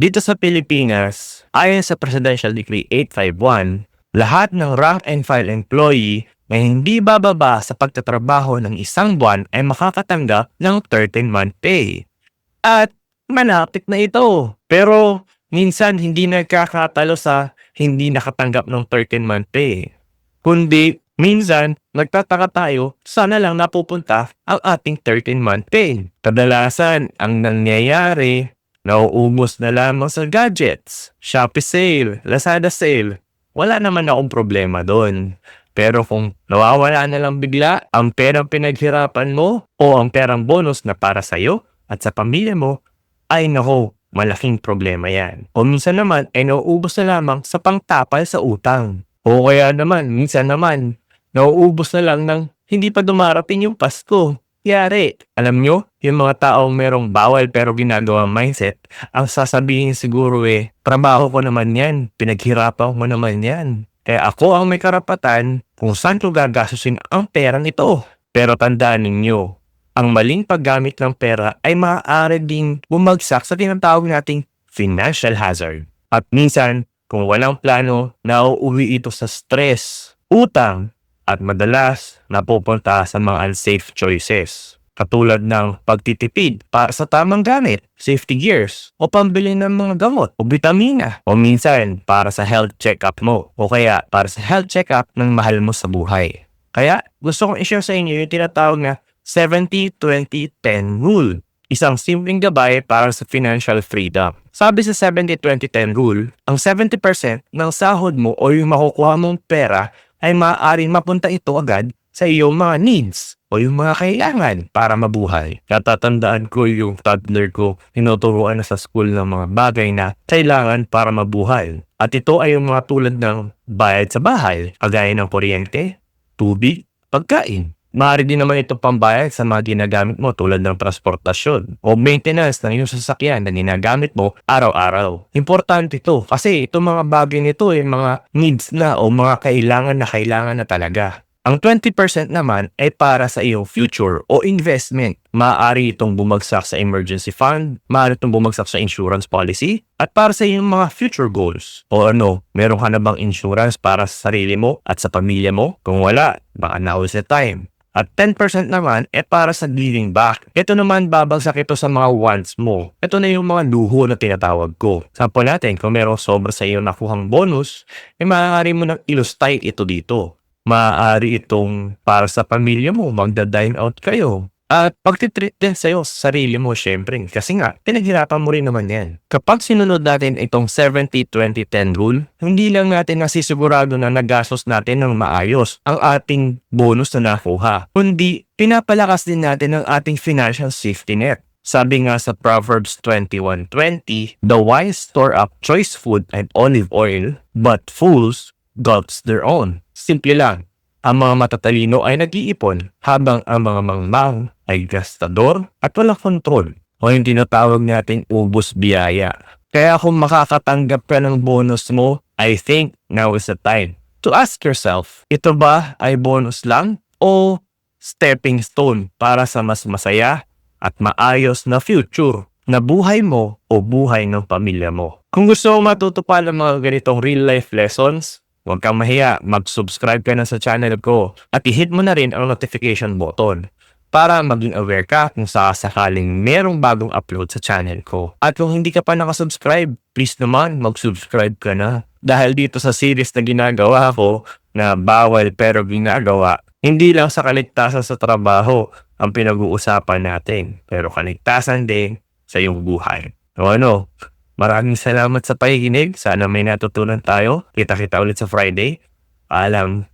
Dito sa Pilipinas, ayon sa Presidential Decree 851, lahat ng rank and file employee na hindi bababa sa pagtatrabaho ng isang buwan ay makakatanggap ng 13-month pay. At manapit na ito. Pero minsan hindi nagkakatalo sa hindi nakatanggap ng 13-month pay. Kundi minsan nagtataka tayo sana lang napupunta ang ating 13-month pay. Kadalasan ang nangyayari nauubos na lamang sa gadgets, Shopee sale, Lazada sale. Wala naman akong problema doon. Pero kung nawawala na lang bigla ang perang pinaghirapan mo o ang perang bonus na para sa'yo at sa pamilya mo, ay nako, malaking problema yan. O minsan naman ay nauubos na lamang sa pangtapal sa utang. O kaya naman, minsan naman, nauubos na lang ng hindi pa dumarating yung Pasko. Yari, alam nyo, yung mga taong merong bawal pero ginagawa mindset, ang sasabihin siguro eh, trabaho ko naman yan, pinaghirapan ko naman yan. Kaya ako ang may karapatan kung saan ko gagastusin ang pera nito. Pero tandaan ninyo, ang maling paggamit ng pera ay maaari ding bumagsak sa tinatawag nating financial hazard. At minsan, kung walang plano, nauuwi ito sa stress, utang, at madalas napupunta sa mga unsafe choices. Katulad ng pagtitipid para sa tamang gamit, safety gears, o pambili ng mga gamot o bitamina. O minsan para sa health check-up mo o kaya para sa health check-up ng mahal mo sa buhay. Kaya gusto kong i-share sa inyo yung tinatawag na 70-20-10 rule. Isang simpleng gabay para sa financial freedom. Sabi sa 70-20-10 rule, ang 70% ng sahod mo o yung makukuha mong pera ay maaaring mapunta ito agad sa iyong mga needs o yung mga kailangan para mabuhay. Natatandaan ko yung toddler ko, tinuturuan na sa school ng mga bagay na kailangan para mabuhay. At ito ay yung mga tulad ng bayad sa bahay, kagaya ng kuryente, tubig, pagkain. Maaari din naman ito pambayad sa mga ginagamit mo tulad ng transportasyon o maintenance ng iyong sasakyan na ginagamit mo araw-araw. Importante ito kasi itong mga bagay nito ay mga needs na o mga kailangan na kailangan na talaga. Ang 20% naman ay para sa iyong future o investment. Maaari itong bumagsak sa emergency fund, maaari itong bumagsak sa insurance policy, at para sa iyong mga future goals. O ano, meron ka na bang insurance para sa sarili mo at sa pamilya mo? Kung wala, baka now is the time. At 10% naman ay para sa giving back. Ito naman babagsak ito sa mga wants mo. Ito na yung mga luho na tinatawag ko. Sample natin, kung meron sobra sa iyo nakuhang bonus, ay maaari mo nang ilustay ito dito. Maaari itong para sa pamilya mo, magda-dine out kayo. At pagtitreat din sa'yo sa sarili mo, syempre. Kasi nga, pinaghirapan mo rin naman yan. Kapag sinunod natin itong 70-20-10 rule, hindi lang natin nasisigurado na nagastos natin ng maayos ang ating bonus na nakuha. Kundi, pinapalakas din natin ang ating financial safety net. Sabi nga sa Proverbs 21.20, The wise store up choice food and olive oil, but fools gulps their own. Simple lang. Ang mga matatalino ay nag-iipon habang ang mga mangmang ay gastador at walang kontrol o yung tinatawag nating ubos biyaya. Kaya kung makakatanggap ka ng bonus mo, I think now is the time to ask yourself, ito ba ay bonus lang o stepping stone para sa mas masaya at maayos na future na buhay mo o buhay ng pamilya mo. Kung gusto mo matuto pa ng mga ganitong real life lessons, huwag kang mahiya, mag-subscribe ka na sa channel ko at i-hit mo na rin ang notification button para maging aware ka kung sakaling merong bagong upload sa channel ko. At kung hindi ka pa nakasubscribe, please naman mag-subscribe ka na. Dahil dito sa series na ginagawa ko na bawal pero ginagawa, hindi lang sa kaligtasan sa trabaho ang pinag-uusapan natin, pero kaligtasan din sa iyong buhay. So ano, maraming salamat sa pakikinig. Sana may natutunan tayo. Kita-kita ulit sa Friday. Paalam.